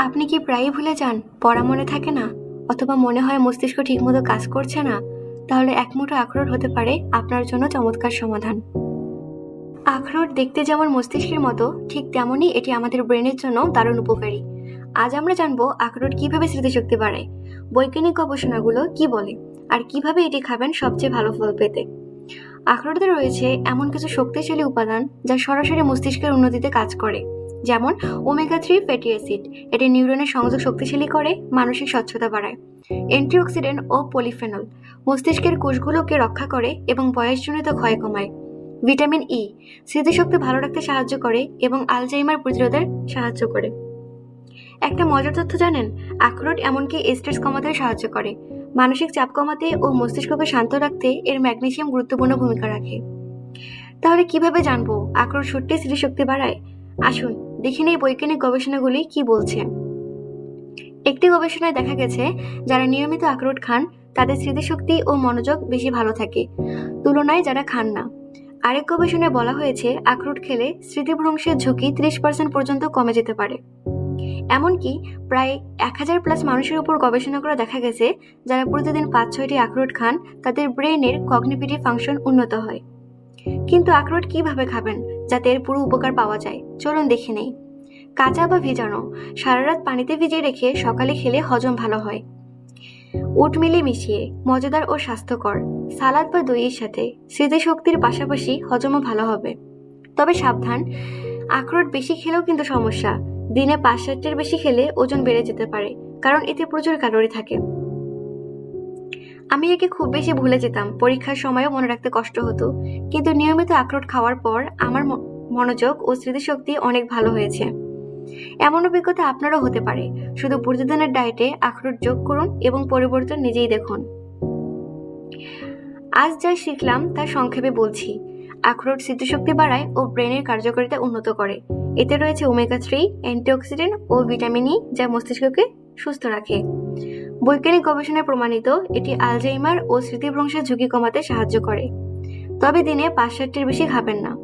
আপনি কি প্রায়ই ভুলে যান? পড়া মনে থাকে না? অথবা মনে হয় মস্তিষ্ক ঠিকমতো কাজ করছে না? তাহলে এক মুঠো আখরোট হতে পারে আপনার জন্য চমৎকার সমাধান। আখরোট দেখতে যেমন মস্তিষ্কের মতো, ঠিক তেমনই এটি আমাদের ব্রেনের জন্য দারুণ উপকারী। আজ আমরা জানব আখরোট কীভাবে স্মৃতিশক্তি বাড়ায়, বৈজ্ঞানিক গবেষণাগুলো কি বলে, আর কীভাবে এটি খাবেন সবচেয়ে ভালো ফল পেতে। আখরোটে রয়েছে এমন কিছু শক্তিশালী উপাদান যা সরাসরি মস্তিষ্কের উন্নতিতে কাজ করে। যেমন ওমেগা থ্রি ফ্যাটি অ্যাসিড এটি নিউরনের সংযোগ শক্তিশালী করে, মানসিক স্বচ্ছতা বাড়ায়। অ্যান্টিঅক্সিডেন্ট ও পলিফেনল মস্তিষ্কের কোষগুলোকে রক্ষা করে এবং বয়সজনিত ক্ষয় কমায়। ভিটামিন ই স্মৃতিশক্তি ভালো রাখতে সাহায্য করে এবং আলজাইমার প্রতিরোধের সাহায্য করে। একটা মজার তথ্য জানেন আখরোট এমনকি স্ট্রেস কমাতে সাহায্য করে। মানসিক চাপ কমাতে ও মস্তিষ্ককে শান্ত রাখতে এর ম্যাগনেসিয়াম গুরুত্বপূর্ণ ভূমিকা রাখে। তাহলে কীভাবে জানব আখরোট সত্যি স্মৃতিশক্তি বাড়ায়? আসুন দেখে নেই বৈজ্ঞানিক গবেষণাগুলি কি বলছে। একটি গবেষণায় দেখা গেছে, যারা নিয়মিত আখরোট খান, তাদের স্মৃতিশক্তি ও মনোযোগ বেশি ভালো থাকে। তুলনায় যারা খান না। আরেক গবেষণায় বলা হয়েছে, আখরোট খেলে স্মৃতিভ্রংশের ঝুঁকি ত্রিশ পার্সেন্ট পর্যন্ত কমে যেতে পারে। এমনকি প্রায় এক হাজার প্লাস মানুষের উপর গবেষণা করে দেখা গেছে, যারা প্রতিদিন পাঁচ ছয়টি আখরোট খান, তাদের ব্রেনের কগনিটিভ ফাংশন উন্নত হয়। কিন্তু আখরোট কীভাবে খাবেন? যাতে এর পুরো উপকার পাওয়া যায়। চলুন দেখে নেই। কাঁচা বা ভিজানো, সারা রাত পানিতে ভিজিয়ে রেখে সকালে খেলে হজম ভালো হয়। ওটমিলে মিশিয়ে, মজাদার ও স্বাস্থ্যকর। সালাদ বা দইয়ের সাথে স্মৃতিশক্তির পাশাপাশি হজমও ভালো হবে। তবে সাবধান, আখরোট বেশি খেলেও কিন্তু সমস্যা। দিনে পাঁচ সাতটির বেশি খেলে ওজন বেড়ে যেতে পারে, কারণ এতে প্রচুর ক্যালোরি থাকে। আমি একে খুব বেশি ভুলে যেতাম। পরীক্ষার সময়ও মনে রাখতে কষ্ট হতো। কিন্তু নিয়মিত আখরোট খাওয়ার পর আমার মনোযোগ ও স্মৃতিশক্তি অনেক ভালো হয়েছে। এমন অভিজ্ঞতা আপনারও হতে পারে। শুধু প্রতিদিনের ডায়েটে আখরোট যোগ করুন এবং পরিবর্তন নিজেই দেখুন। আজ যা শিখলাম তা সংক্ষেপে বলছি। আখরোট স্মৃতিশক্তি বাড়ায় ও ব্রেনের কার্যকারিতা উন্নত করে। এতে রয়েছে ওমেগা থ্রি অ্যান্টিঅক্সিডেন্ট ও ভিটামিন ই যা মস্তিষ্ককে সুস্থ রাখে। বৈজ্ঞানিক গবেষণায় প্রমাণিত, এটি আলজাইমার ও স্মৃতিভ্রংশের ঝুঁকি কমাতে সাহায্য করে। তবে দিনে পাঁচ ষাটটির বেশি খাবেন না।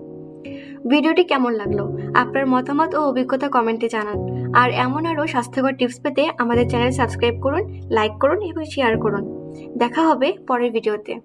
ভিডিওটি কেমন লাগল? আপনার মতামত ও অভিজ্ঞতা কমেন্টে জানান। আর এমন আরও স্বাস্থ্যকর টিপস পেতে আমাদের চ্যানেল সাবস্ক্রাইব করুন, লাইক করুন এবং শেয়ার করুন। দেখা হবে পরের ভিডিওতে।